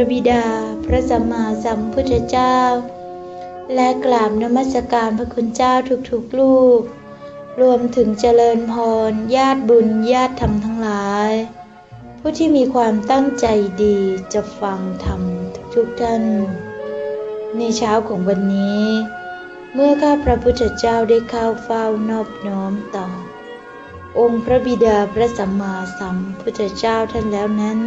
ระบิดา พระสัมมาสัมพุทธเจ้า และกราบนมัสการพระคุณเจ้าทุกๆลูก รวมถึงเจริญพร ญาติบุญญาติธรรมทั้งหลาย ผู้ที่มีความตั้งใจดีจะฟังธรรมทุกๆท่าน ในเช้าของวันนี้ เมื่อข้าพระพุทธเจ้าได้เข้าเฝ้านอบน้อมต่อ องค์พระบิดาพระสัมมาสัมพุทธเจ้าท่านแล้วนั้น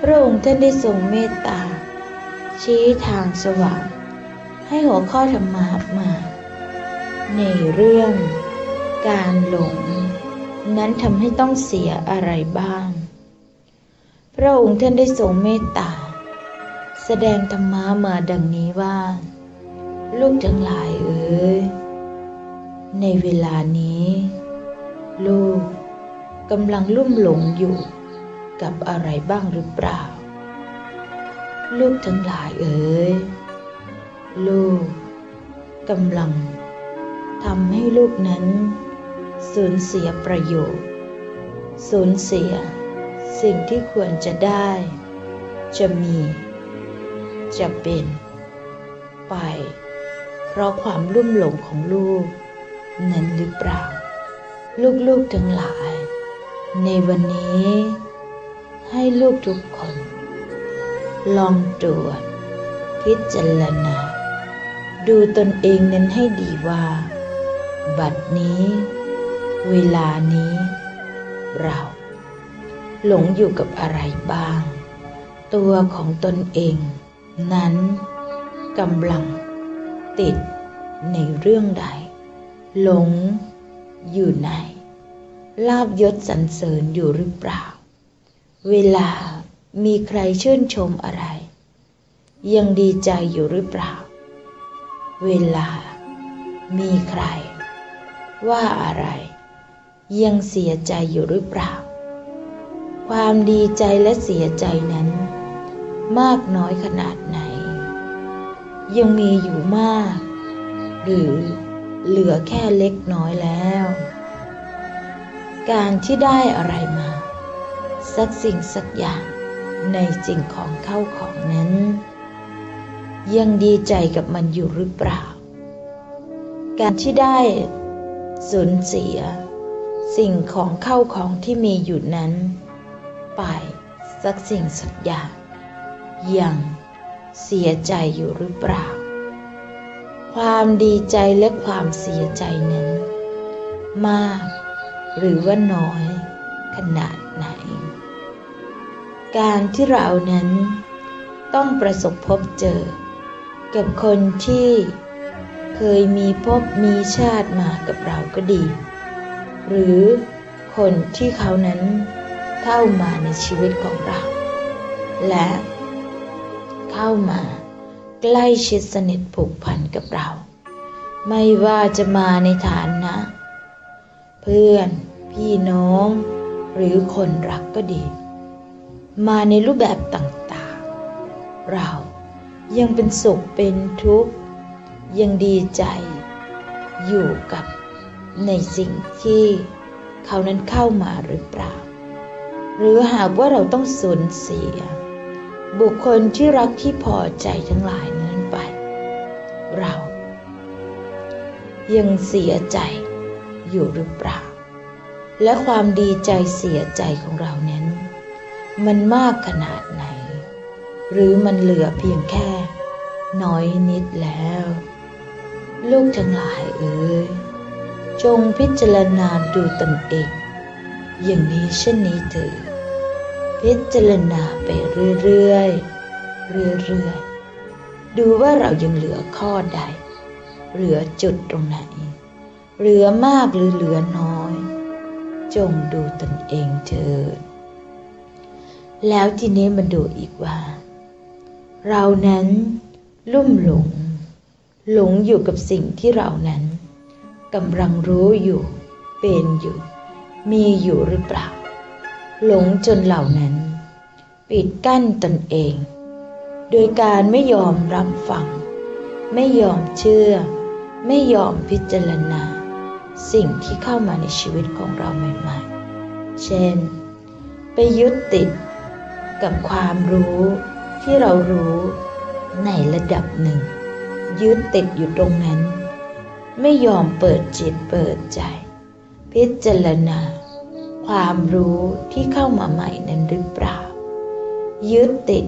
พระองค์ท่านได้ทรงเมตตา ชี้ทางสว่างให้หัวข้อธรรมะมา ในเรื่องการหลง นั้นทำให้ต้องเสียอะไรบ้าง พระองค์ท่านได้ทรงเมตตา แสดงธรรมะมาดังนี้ว่า ลูกทั้งหลายเอ๋ยในเวลานี้ ลูกกำลังลุ่มหลงอยู่ กับอะไรบ้างหรือเปล่า ลูกทั้งหลายเอ๋ยลูกกำลังทำให้ลูกนั้น สูญเสียประโยชน์ สูญเสีย สิ่งที่ควรจะได้ จะมี จะเป็น ไป เพราะความลุ่มหลงของลูก นั้นหรือเปล่า ลูกๆทั้งหลาย ในวันนี้ ให้ลูกทุกคน ลองตรวจพิจารณา ดูตนเองนั้นให้ดีว่า บัดนี้ เวลานี้ เรา หลงอยู่กับอะไรบ้าง ตัวของตนเอง นั้นกำลัง ติดในเรื่องใด หลงอยู่ในลาบยศสรรเสริญอยู่หรือเปล่า เวลามีใครชื่นชมอะไร ยังดีใจอยู่หรือเปล่า เวลามีใคร ว่าอะไร ยังเสียใจอยู่หรือเปล่า ความดีใจและเสียใจนั้น มากน้อยขนาดไหน ยังมีอยู่มาก หรือเหลือแค่เล็กน้อยแล้ว การที่ได้อะไรมา สักสิ่งสักอย่างในสิ่งของเข้าของนั้น ยังดีใจกับมันอยู่หรือเปล่า การที่ได้สูญเสีย สิ่งของเข้าของที่มีอยู่นั้น ไปสักสิ่งสักอย่างยังเสียใจอยู่หรือเปล่า ความดีใจและความเสียใจนั้น มาก หรือว่าน้อย ขนาดไหน การที่เรานั้น ต้องประสบพบเจอ กับคนที่เคยมีพบมีชาติมากับเราก็ดี หรือคนที่เขานั้นเข้ามาในชีวิตของเรา และเข้ามาใกล้ชิดสนิทผูกพันกับเรา ไม่ว่าจะมาในฐานนะ เพื่อน พี่น้อง หรือคนรักก็ดี มาในรูปแบบต่างๆ เรายังเป็นสุขเป็นทุกข์ ยังดีใจอยู่กับในสิ่งที่เขานั้นเข้ามาหรือเปล่า หรือหากว่าเราต้องสูญเสีย บุคคลที่รักที่พอใจทั้งหลายนั้นไป เรา ยังเสียใจอยู่หรือเปล่า และความดีใจเสียใจของเรานั้น มันมากขนาดไหน หรือมันเหลือเพียงแค่ น้อยนิดแล้ว ลูกทั้งหลายเอ๋ยจงพิจารณาดูตนเอง อย่างนี้เช่นนี้เถิดพิจารณาไปเรื่อยๆเรื่อยๆดูว่าเรายังเหลือข้อใด เหลือจุดตรงไหน เหลือมากหรือเหลือน้อย จงดูตนเองเถิด แล้วทีนี้มาดูอีกว่า เรานั้นลุ่มหลง หลงอยู่กับสิ่งที่เรานั้นกำลังรู้อยู่ เป็นอยู่ มีอยู่หรือเปล่า หลงจนเหล่านั้น ปิดกั้นตนเอง โดยการไม่ยอมรับฟัง ไม่ยอมเชื่อ ไม่ยอมพิจารณา สิ่งที่เข้ามาในชีวิตของเราใหม่ๆ เช่น ไปยึดติด กับความรู้ที่เรารู้ในระดับหนึ่ง ยึดติดอยู่ตรงนั้น ไม่ยอมเปิดจิตเปิดใจ พิจารณา ความรู้ที่เข้ามาใหม่นั้นหรือเปล่า ยึดติด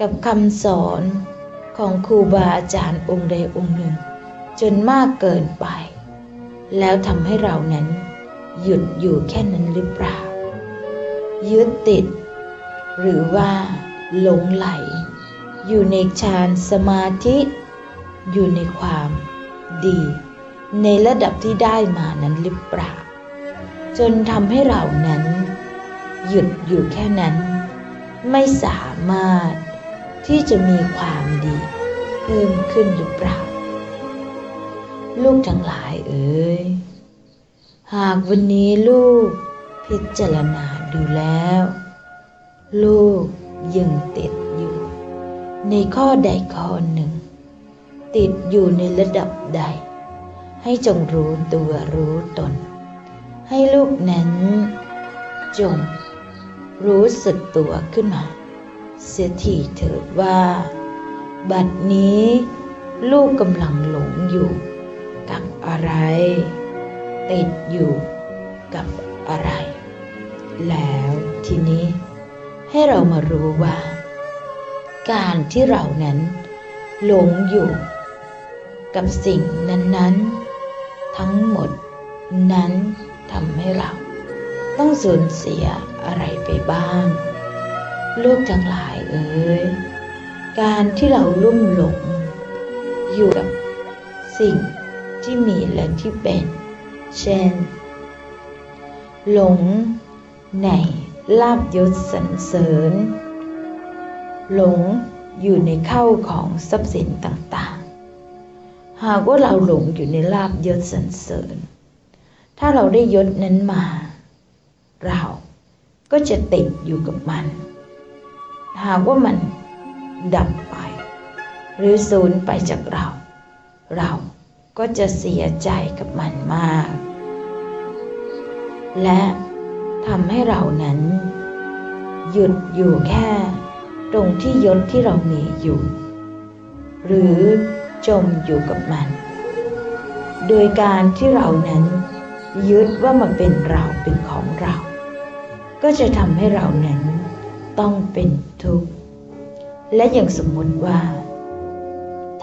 กับคำสอนของครูบาอาจารย์องค์ใดองค์หนึ่ง จนมากเกินไป แล้วทำให้เรานั้น หยุดอยู่แค่นั้นหรือเปล่า ยึดติด หรือว่าหลงไหล อยู่ในฌานสมาธิ อยู่ในความดี ในระดับที่ได้มานั้นหรือเปล่า จนทำให้เรานั้น หยุดอยู่แค่นั้น ไม่สามารถที่จะมีความดีเพิ่มขึ้นหรือเปล่า ลูกทั้งหลายเอ๋ยหากวันนี้ลูกพิจารณาดูแล้ว ลูกยังติดอยู่ ในข้อใดข้อหนึ่ง ติดอยู่ในระดับใด ให้จงรู้ตัวรู้ตน ให้ลูกนั้น จง รู้สึกตัวขึ้นมา เสียทีเถิดว่า บัดนี้ ลูกกำลังหลงอยู่ กับอะไร ติดอยู่กับอะไร แล้วทีนี้ ให้เรามารู้ว่า การที่เรานั้นหลงอยู่ กับสิ่งนั้นๆ ทั้งหมดนั้นทำให้เรา ต้องสูญเสียอะไรไปบ้าง ลูกทั้งหลายเอ๋ยการที่เราลุ่มหลง อยู่กับสิ่งที่มีและที่เป็น เช่น หลงใน ลาบยศสรรเสริญ หลงอยู่ในเข้าของทรัพย์สินต่างๆ หากว่าเราหลงอยู่ในลาบยศสรรเสริญ ถ้าเราได้ยศนั้นมา เราก็จะติดอยู่กับมัน หากว่ามันดับไป หรือสูญไปจากเรา เราก็จะเสียใจกับมันมาก และ ทำให้เรานั้น หยุดอยู่แค่ ตรงที่ยศที่เรามีอยู่ หรือจมอยู่กับมัน โดยการที่เรานั้น ยึดว่ามันเป็นเราเป็นของเรา ก็จะทำให้เรานั้นต้องเป็นทุกข์และอย่างสมมติว่า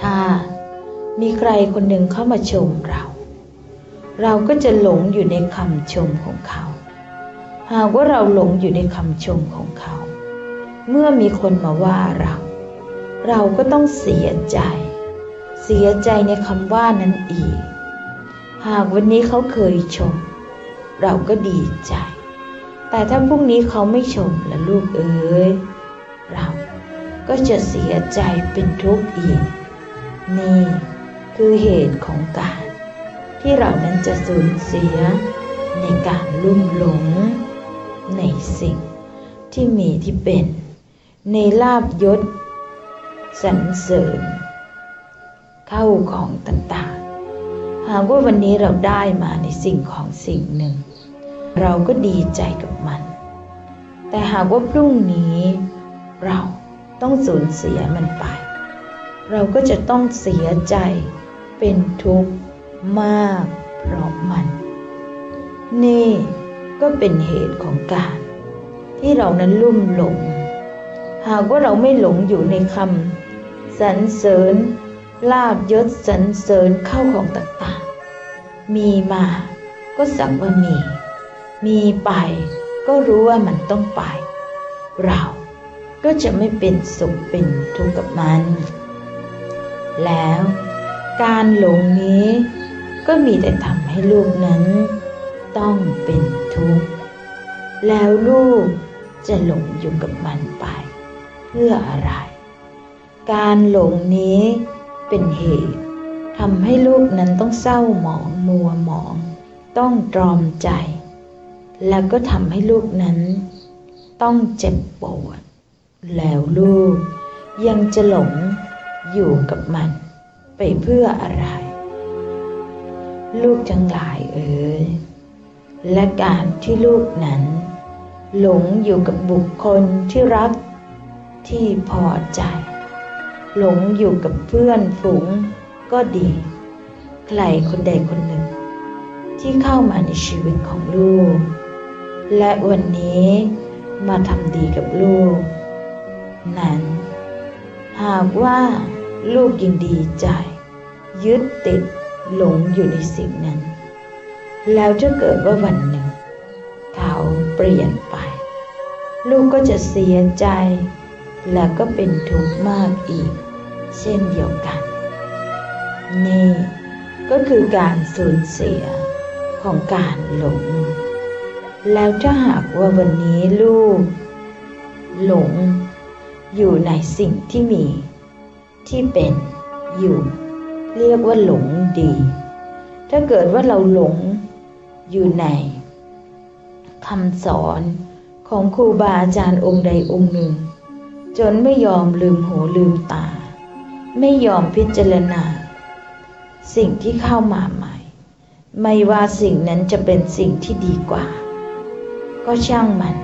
ถ้ามีใครคนหนึ่งเข้ามาชมเรา เราก็จะหลงอยู่ในคำชมของเขา หากว่าเราหลงอยู่ในคำชมของเขา เมื่อมีคนมาว่าเรา เราก็ต้องเสียใจ เสียใจในคำว่านั้นอีก หากวันนี้เขาเคยชม เราก็ดีใจ แต่ถ้าพรุ่งนี้เขาไม่ชมละลูกเอ๋ยเราก็จะเสียใจเป็นทุกข์อีก นี่คือเหตุของการ ที่เรานั้นจะสูญเสียในการลุ่มหลง ในสิ่งที่มีที่เป็น ในลาบยศสรรเสริญ เข้าของต่างๆ หากว่าวันนี้เราได้มาในสิ่งของสิ่งหนึ่ง เราก็ดีใจกับมัน แต่หากว่าพรุ่งนี้เราต้องสูญเสียมันไป เราก็จะต้องเสียใจเป็นทุกข์มากเพราะมัน นี่ ก็เป็นเหตุของการ ที่เรานั้นลุ่มหลง หากว่าเราไม่หลงอยู่ในคำสรรเสริญ ลาบยศสรรเสริญเข้าของต่างๆ มีมาก็สักว่ามี มีไปก็รู้ว่ามันต้องไป เราก็จะไม่เป็นสุขเป็นทุกข์กับมัน แล้วการหลงนี้ก็มีแต่ทำให้ลูกนั้น ต้องเป็นทุกข์ แล้วลูกจะหลงอยู่กับมันไป เพื่ออะไร การหลงนี้เป็นเหตุทำให้ลูกนั้นต้องเศร้าหมองมัวหมอง ต้องตรอมใจ แล้วก็ทำให้ลูกนั้น ต้องเจ็บปวด แล้วลูกยังจะหลงอยู่กับมัน ไปเพื่ออะไร ลูกทั้งหลายเอ๋ย และการที่ลูกนั้น หลงอยู่กับบุคคลที่รักที่พอใจ หลงอยู่กับเพื่อนฝูงก็ดี ใครคนใดคนหนึ่ง ที่เข้ามาในชีวิตของลูก และวันนี้มาทำดีกับลูก นั้น หากว่าลูกยังดีใจ ยึดติดหลงอยู่ในสิ่งนั้น แล้วถ้าเกิดว่าวันหนึ่งเขาเปลี่ยนไป ลูกก็จะเสียใจ และก็เป็นทุกข์มากอีก เช่นเดียวกัน นี่ ก็คือการสูญเสียของการหลง แล้วถ้าหากว่าวันนี้ลูก หลง อยู่ในสิ่งที่มี ที่เป็นอยู่ เรียกว่าหลงดี ถ้าเกิดว่าเราหลง อยู่ในคำสอนของครูบาอาจารย์องค์ใดองค์หนึ่ง จนไม่ยอมลืมหูลืมตา ไม่ยอมพิจารณา สิ่งที่เข้ามาใหม่ ไม่ว่าสิ่งนั้นจะเป็นสิ่งที่ดีกว่า ก็ช่างมัน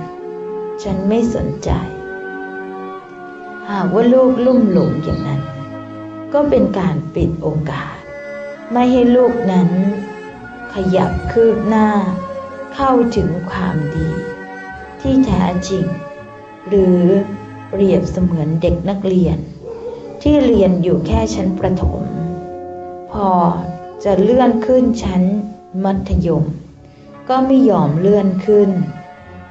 ฉันไม่สนใจ หากว่าลูกลุ่มหลงอย่างนั้น ก็เป็นการปิดโอกาส ไม่ให้ลูกนั้น ขยับคืบหน้า เข้าถึงความดี ที่แท้จริง หรือเปรียบเสมือนเด็กนักเรียน ที่เรียนอยู่แค่ชั้นประถม พอจะเลื่อนขึ้นชั้นมัธยม ก็ไม่ยอมเลื่อนขึ้น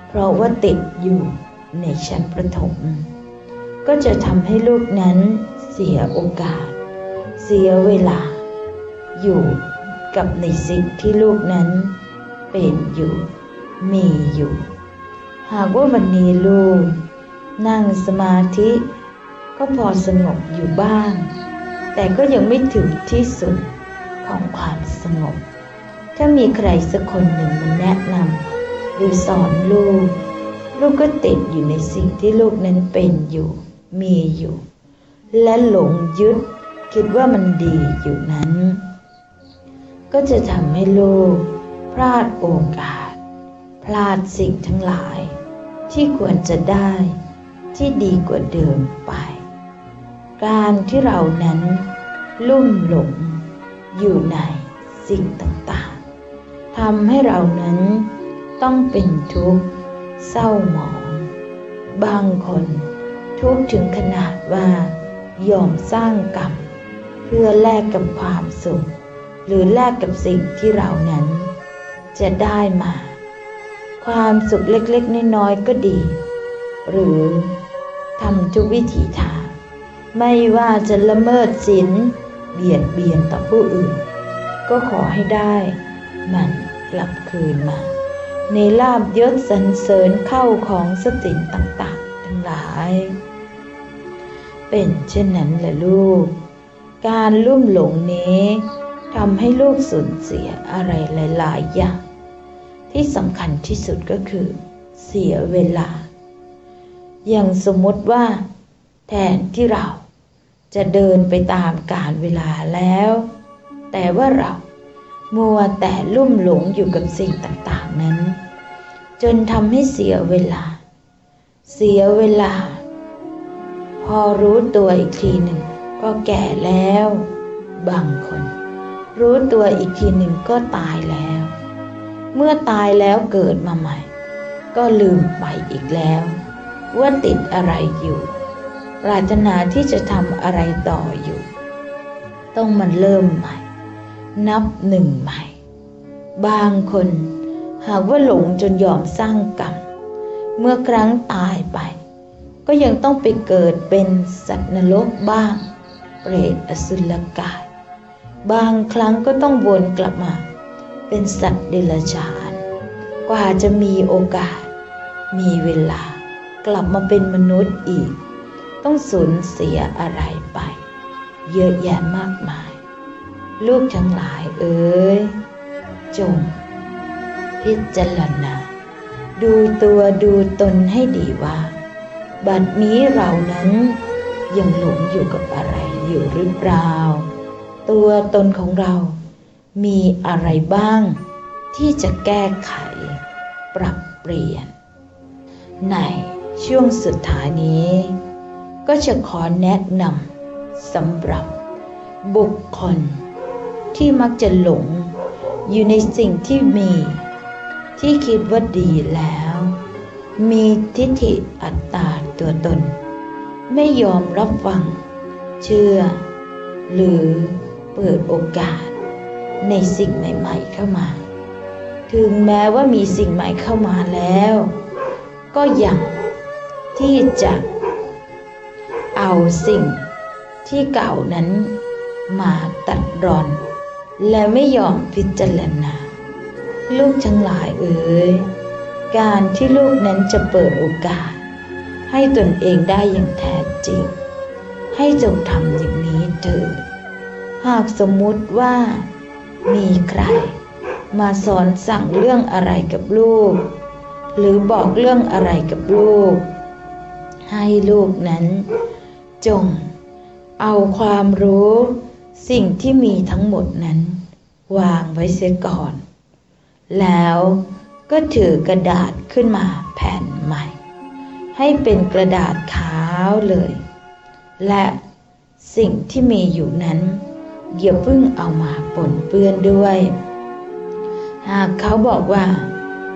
เพราะว่าติดอยู่ในชั้นประถม ก็จะทำให้ลูกนั้นเสียโอกาส เสียเวลา อยู่ กับในสิ่งที่ลูกนั้นเป็นอยู่ มีอยู่ หากว่าวันนี้ลูก นั่งสมาธิ ก็พอสงบอยู่บ้าง แต่ก็ยังไม่ถึงที่สุดของความสงบ ถ้ามีใครสักคนหนึ่งมาแนะนำหรือสอนลูก ลูกก็ติดอยู่ในสิ่งที่ลูกนั้นเป็นอยู่ มีอยู่ และหลงยึดคิดว่ามันดีอยู่นั้น ก็จะทำให้ลูกพลาดโอกาส พลาดสิ่งทั้งหลาย ที่ควรจะได้ที่ดีกว่าเดิมไป การที่เรานั้นลุ่มหลงอยู่ในสิ่งต่างๆทำให้เรานั้นต้องเป็นทุกข์เศร้าหมอง บางคนทุกข์ถึงขนาดว่ายอมสร้างกรรม เพื่อแลกกับความสุข หรือแลกกับสิ่งที่เรานั้น จะได้มา ความสุขเล็กๆน้อยๆก็ดี หรือทำทุกวิถีทาง ไม่ว่าจะละเมิดศีลเบียดเบียนต่อผู้อื่น ก็ขอให้ได้ มันกลับคืนมา ในลาบยศสรรเสริญเข้าของสติต่างๆ ทั้งหลาย เป็นเช่นนั้นแหละลูก การลุ่มหลงนี้ ทำให้ลูกสูญเสียอะไรหลายๆอย่าง ที่สำคัญที่สุดก็คือ เสียเวลา อย่างสมมติว่า แทนที่เราจะเดินไปตามกาลเวลาแล้ว แต่ว่าเรามัวแต่ลุ่มหลงอยู่กับสิ่งต่างๆนั้น จนทำให้เสียเวลา เสียเวลา พอรู้ตัวอีกทีหนึ่ง ก็แก่แล้ว บางคน รู้ตัวอีกทีหนึ่งก็ตายแล้ว เมื่อตายแล้วเกิดมาใหม่ ก็ลืมไปอีกแล้ว ว่าติดอะไรอยู่ ปรารถนาที่จะทำอะไรต่ออยู่ ต้องมันเริ่มใหม่ นับหนึ่งใหม่ บางคน หากว่าหลงจนยอมสร้างกรรมเมื่อครั้งตายไป ก็ยังต้องไปเกิดเป็นสัตว์นรกบ้าง เปรตอสุรกาย บางครั้งก็ต้องวนกลับมา เป็นสัตว์เดรัจฉาน กว่าจะมีโอกาส มีเวลากลับมาเป็นมนุษย์อีก ต้องสูญเสียอะไรไป เยอะแยะมากมาย ลูกทั้งหลายเอ๋ยจง พิจารณาดูตัวดูตนให้ดีว่า บัดนี้เรานั้นยังหลงอยู่กับอะไรอยู่หรือเปล่า ตัวตนของเรา มีอะไรบ้าง ที่จะแก้ไข ปรับเปลี่ยน ในช่วงสุดท้ายนี้ ก็จะขอแนะนำสำหรับบุคคล ที่มักจะหลงอยู่ในสิ่งที่มี ที่คิดว่าดีแล้ว มีทิฏฐิอัตตาตัวตน ไม่ยอมรับฟัง เชื่อ หรือ เปิดโอกาสในสิ่งใหม่ ๆ เข้ามา ถึงแม้ว่ามีสิ่งใหม่เข้ามาแล้ว ก็ยังที่จะเอาสิ่งที่เก่านั้นมาตัดรอน และไม่ยอมพิจารณา ลูกทั้งหลายเอ๋ยการที่ลูกนั้นจะเปิดโอกาส ให้ตนเองได้อย่างแท้จริง ให้จงทำอย่างนี้เถิด หากสมมุติว่า มีใคร มาสอนสั่งเรื่องอะไรกับลูก หรือบอกเรื่องอะไรกับลูก ให้ลูกนั้น จง เอาความรู้ สิ่งที่มีทั้งหมดนั้น วางไว้เสียก่อน แล้วก็ถือกระดาษขึ้นมาแผ่นใหม่ ให้เป็นกระดาษขาวเลย และสิ่งที่มีอยู่นั้น อย่าเพิ่งเอามาปนเปื้อนด้วย หากเขาบอกว่า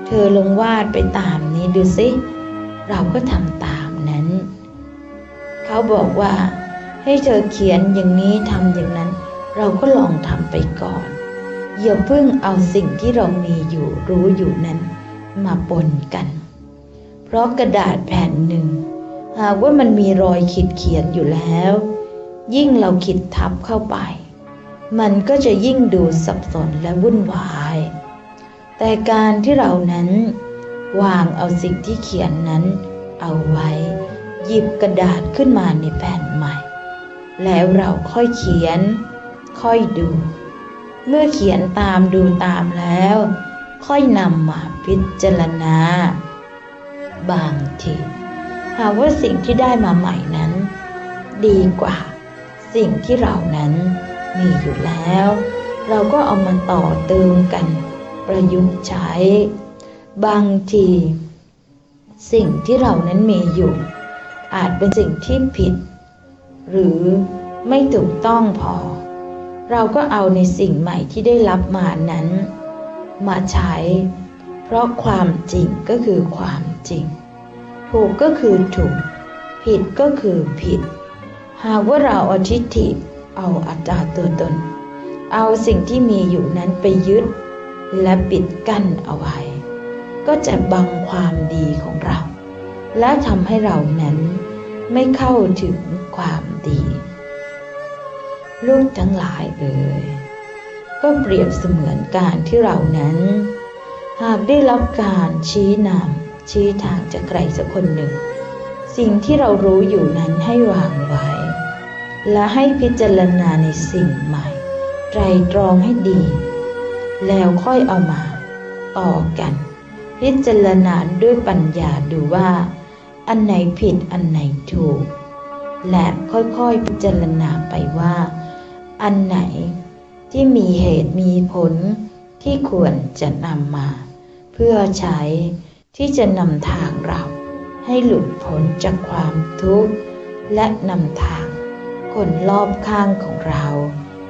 เธอลงวาดไปตามนี้ดูสิ เราก็ทำตามนั้น เขาบอกว่า ให้เธอเขียนอย่างนี้ทำอย่างนั้น เราก็ลองทำไปก่อน อย่าเพิ่งเอาสิ่งที่เรามีอยู่รู้อยู่นั้น มาปนกัน เพราะกระดาษแผ่นหนึ่ง หากว่ามันมีรอยขีดเขียนอยู่แล้ว ยิ่งเราขีดทับเข้าไป มันก็จะยิ่งดูสับสนและวุ่นวาย แต่การที่เรานั้น วางเอาสิ่งที่เขียนนั้น เอาไว้ หยิบกระดาษขึ้นมาในแผ่นใหม่ แล้วเราค่อยเขียน ค่อยดู เมื่อเขียนตามดูตามแล้ว ค่อยนำมาพิจารณา บางทีหากว่าสิ่งที่ได้มาใหม่นั้น ดีกว่า สิ่งที่เรานั้น มีอยู่แล้ว เราก็เอามาต่อเติมกัน ประยุกต์ใช้ บางที สิ่งที่เรานั้นมีอยู่ อาจเป็นสิ่งที่ผิด หรือไม่ถูกต้องพอ เราก็เอาในสิ่งใหม่ที่ได้รับมานั้น มาใช้ เพราะความจริงก็คือความจริง ถูกก็คือถูก ผิดก็คือผิด หากว่าเราอาทิฏฐิ เอาอัตตาตัวตน เอาสิ่งที่มีอยู่นั้นไปยึด และปิดกั้นเอาไว้ ก็จะบังความดีของเรา และทำให้เรานั้นไม่เข้าถึงความดี ลูกทั้งหลายเอ่ยก็เปรียบเสมือนการที่เรานั้น หากได้รับการชี้นำชี้ทางจากใครสักคนหนึ่ง สิ่งที่เรารู้อยู่นั้นให้วางไว้ และให้พิจารณาในสิ่งใหม่ ไตรตรองให้ดี แล้วค่อยเอามา ต่อกัน พิจารณาด้วยปัญญาดูว่า อันไหนผิดอันไหนถูก และค่อยๆพิจารณาไปว่า อันไหนที่มีเหตุมีผลที่ควรจะนำมา เพื่อใช้ที่จะนำทางเราให้หลุดพ้นจากความทุกข์และนำทาง คนรอบข้างของเรา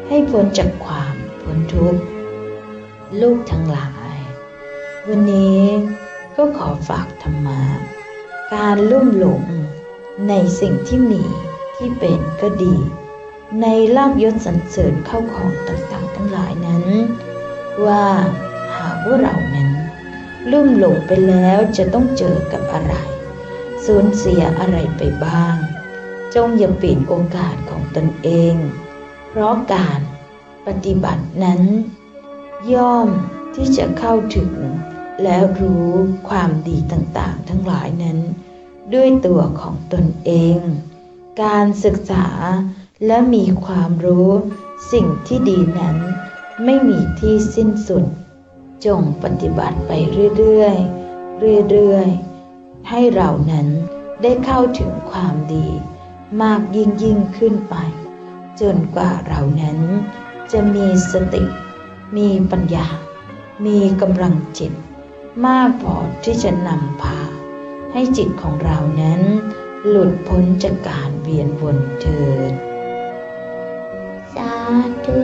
ให้พ้นจากความพ้นทุกข์ ลูกทั้งหลาย วันนี้ก็ขอฝากธรรมะการลุ่มหลงในสิ่งที่มีที่เป็นก็ดี ในลาบยศสรรเสริญเข้าของต่างๆ ทั้งหลายนั้น ว่าหากว่าเรานั้น ลุ่มหลงไปแล้วจะต้องเจอกับอะไร สูญเสียอะไรไปบ้าง จงอย่าปิดโอกาสข ตนเอง เพราะการปฏิบัตินั้น ย่อมที่จะเข้าถึง แล้วรู้ความดีต่างๆ ทั้งหลายนั้น ด้วยตัวของตนเอง การศึกษาและมีความรู้สิ่งที่ดีนั้น ไม่มีที่สิ้นสุด จงปฏิบัติไปเรื่อยๆเรื่อยๆให้เรานั้นได้เข้าถึงความดี มากยิ่งยิ่งขึ้นไป จนกว่าเรานั้น จะมีสติ มีปัญญา มีกำลังจิต มากพอที่จะนำพา ให้จิตของเรานั้น หลุดพ้นจากการเวียนวนเถิด สาธุ